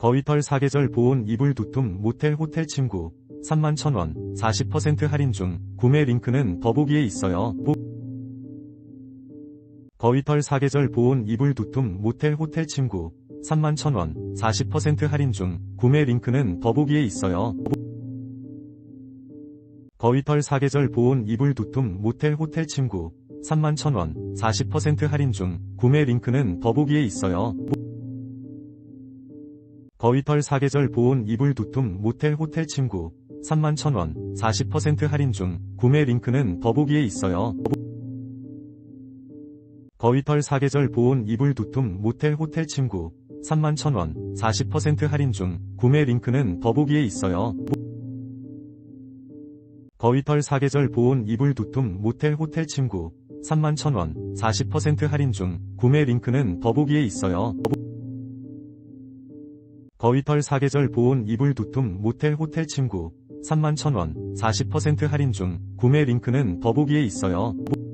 거위털 사계절 보온 이불 두툼 모텔 호텔 침구 31,000원 40% 할인 중 구매 링크는 더보기에 있어요. 보- 거위털 사계절 보온 이불 두툼 모텔 호텔 침구 31,000원 40% 할인 중 구매 링크는 더보기에 있어요. 보- 거위털 사계절 보온 이불 두툼 모텔 호텔 침구 31,000원 40% 할인 중 구매 링크는 더보기에 있어요. 보- 거위털 사계절 보온 이불 두툼 모텔 호텔 침구 31,000원 40% 할인 중 구매 링크는 더보기에 있어요. 보- 거위털 사계절 보온 이불 두툼 모텔 호텔 침구 31,000원 40% 할인 중 구매 링크는 더보기에 있어요. 보- 거위털 사계절 보온 이불 두툼 모텔 호텔 침구 31,000원 40% 할인 중 구매 링크는 더보기에 있어요. 보- 거위털 사계절 보온 이불 두툼 모텔 호텔 침구 31,000원 40% 할인 중 구매 링크는 더보기에 있어요. 보-